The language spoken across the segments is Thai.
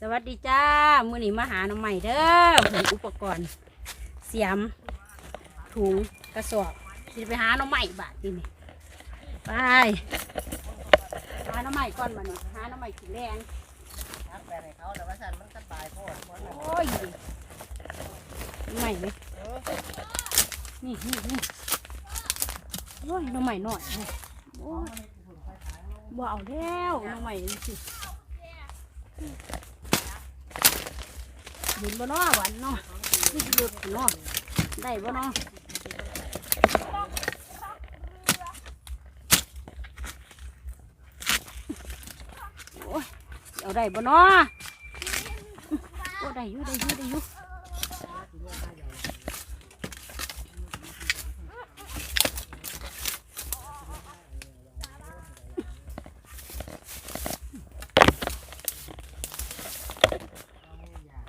สวัสดีจ้า มื้อนี้มาหาหน้องใหม่เด้อผมอุปกรณ์ เสียม ถุงกระสอบสิไปหาหน้องใหม่บาทนี่ไปหาหน้องใหม่ก่อนมาหน่อยหาหน้องใหม่กินแรงทักไปให้เขาแต่ว่าฉันมันสบายโพดเพราะว่าโอ้ยน้องใหม่เลยนี่นี่นี่โอ้ยหน้องใหม่หน่อยโอ้ยบ่เอาแล้วหน้องใหม่สิ เห็นบ่เนาะหวานเนาะนี่หลุดเนาะได้บ่เนาะโอ้ยเอาได้บ่เนาะโอ้ได้อยู่ได้อยู่ได้อยู่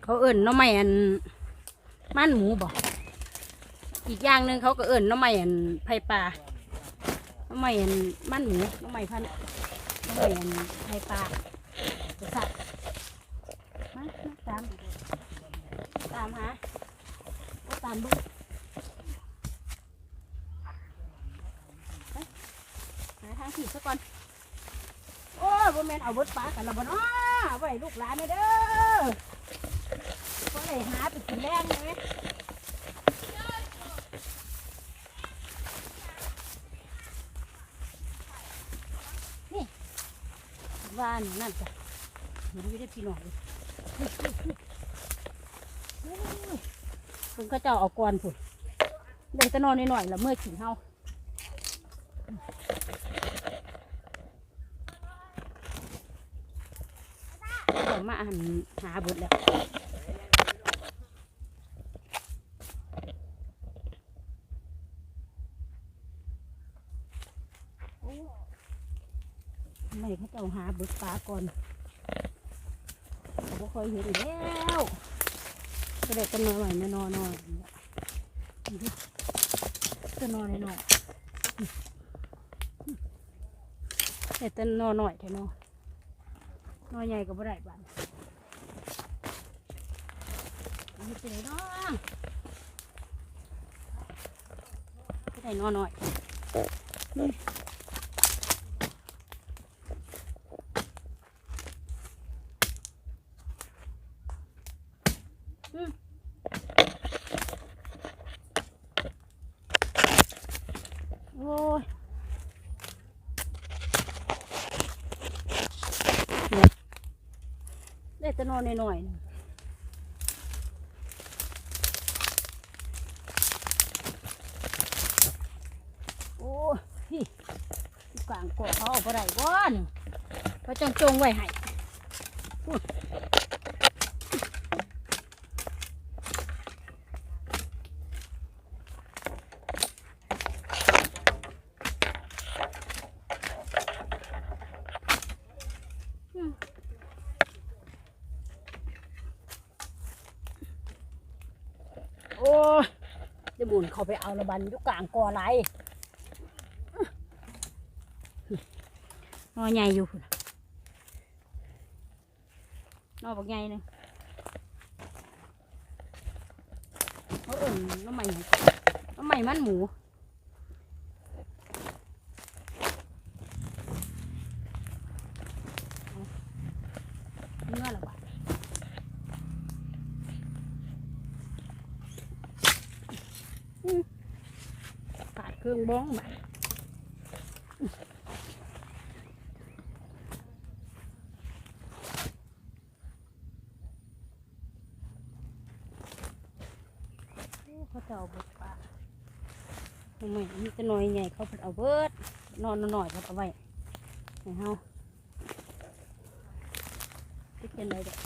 เขาเอิ่นน้ำไม่อันมันหมูบ่อีกอย่างหนึ่งเขาก็เอิ่นน้ำไม่อันไผ่ปลาน้ำไม่อันมันหมูน้ำไม่พันน้ำไม่อันไผ่ปลาจะสัตว์มาตามตามหาตามบุกไปหาทางขี่ซะก่อนโอ้ยบ่แมนเอาบดปลากันละบ่เนาะเอาไว้ลูกหลานเด้อ ก็เลยหาไปกินแรงเลยไหมนี่ว่านนั่นจ้ะเห็นอยู่ได้พี่น้องเลยคุณก็เจ้าเอาก่อนผุดเลยจะนอนหน่อยๆละเมื่อขิงเฮาาอ่านหาบุตรแล้วไม่เขาเจ้าหาบุตรปลาก่อนผมก็เคยเห็นแล้วก็เลยกันนอนหน่อยนอนนอนก็นอนหน่อยแต่จะนอนหน่อยเถอะนอนนอนใหญ่ก็บ่ได้บ้าน นี่เป็นไน้องก็ได้นอนหน่อยโอ้ยเนี่ยได้แต่นอนหน่อยๆนึงโอ้ย พี่กลางกาะเขาเอาไปได้บ้านเขาจงจงไว้ให้อุ๊ยโอ้ยจะบุญเขาไปเอาระบันยู่กลางกอไร นอใหญ่อยู่นน่ะนอบักใหญ่นึงเขาเอิ่นน้ำใหม่น้ำใหม่มันหมูเนื้อละบาทขาดเครื่องบ้องมาโอ้ เขาจะเอาเบิดปลาทำไมมีจะน้อยใหญ่เขาเอาเบิดนอนหน่อยเขาเอาไว้ให้เฮาที่เป็นไรเด็ก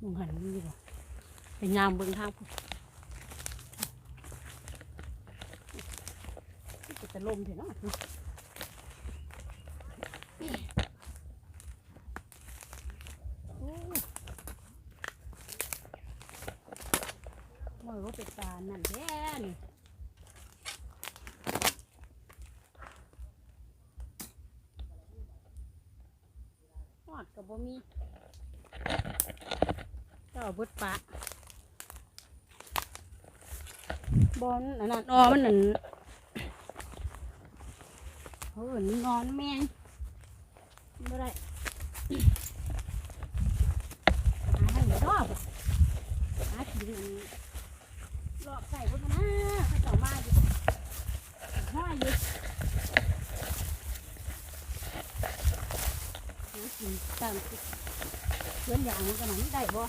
มึงหันมีบ่เป็นยามเบิ่งทางพุ่จะลมเถอะเนาะ เป็ดปลานั่แท้นี่หดกับบ่มีเจ้าบุดปลาบอนอันนั้นออมันนั่นเฮ้ยนอนแมงไม่ได้หาให้รอบหากิน รอใส่พุทธนะเขาเจ้ามาอยู่ห้อยอยู่กินตามเพื่อนอย่างมันก็มันได้บ่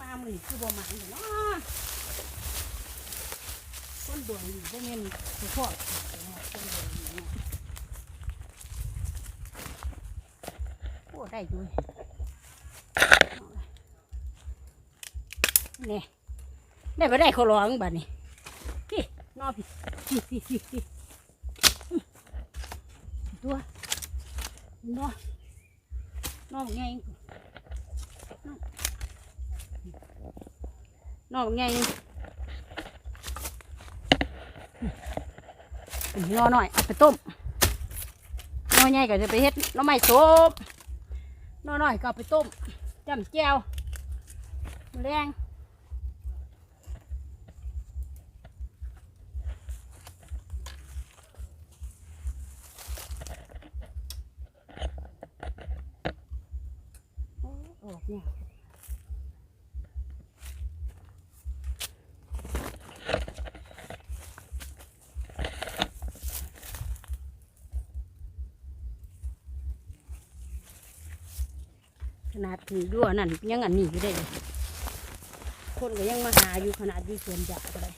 มามือนคือบ่มาอยู่เนาะคนดวงอยู่บ่แม่นคือพ่อคนดวงอยู่โอ้ได้อยู่ นี่ได้ไปได้เขาร้องบัดนี้พี่นอพี่พี่พี่พี่พี่ตัวนอนอกไงนอกไงนอหน่อยเอาไปต้มนอใหญ่ก็จะไปเฮ็ดน้อไม้ต้มน้อยก็ไปต้มจำแจ่วแรงโอ้ออก เนี่ยขนาดถือด้วนั่นยังอันนี้อยู่ได้เลยคนก็ยังมาหาอยู่ขนาดอยู่สวนยางก็ได้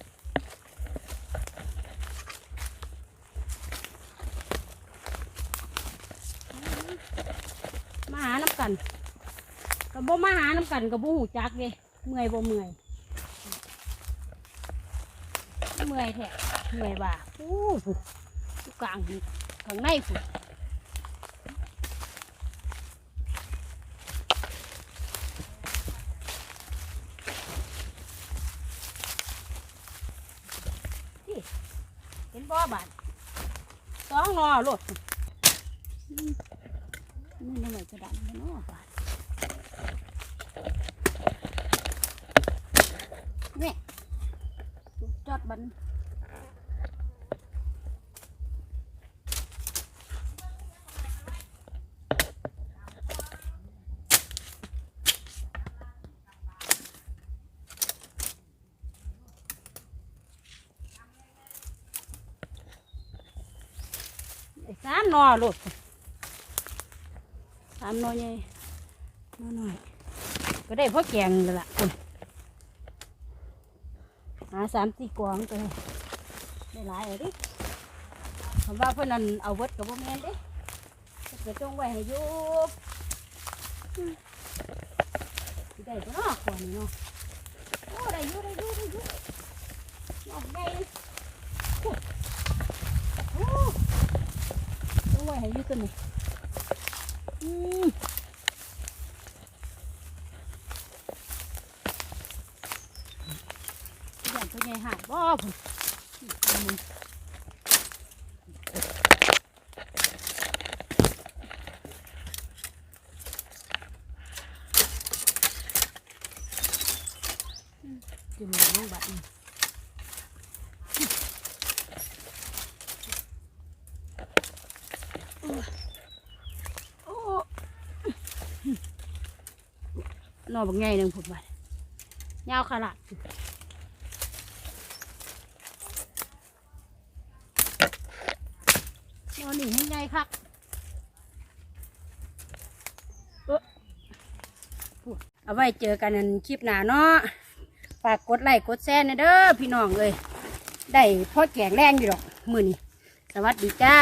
มาหาน้ำกัน ก็บ่มาหาน้ำกันก็บ่หูจักเลยเมื่อยบ่เมื่อย เมื่อยแท้เมื่อยบ่าโอ้โหอยู่กลางข้างในฝุ่นเห็นบ่บาดสองงอโลดนี่นั่นเลยจะดันไปเนาะบาดนี่ จอดบันไอ้สามนอโลดสามนอใหาสามสี่กวางตัวได้หลายเลยดิคำว่าเพื่อนนั้นเอาเวิดกับพ่อแม่นด้เพิ่นก็จงไว้ให้ยู่อืมสิได้ก็นอกกว่านี้เนาะโอ้ได้ยู่ได้ยู่ได้ยู่นอกใหญ่โอ้โอ้จงไว้ให้ยู่ตัวนี้อืม อย่างตัวใหญ่หาดบ่พุ่นอืมจุ่มลงแบบนี้โอ้นอบักไงหนึ่งผุดไปยาวขนาด นอนนี่ให้ไงครับเอ้อพูดเอาไว้เจอกันในคลิปหน้าเนาะฝากกดไลค์กดแชร์นะเด้อพี่น้องเลยได้พ่อแกงแรงอยู่หรอกมือนี่สวัสดีจ้า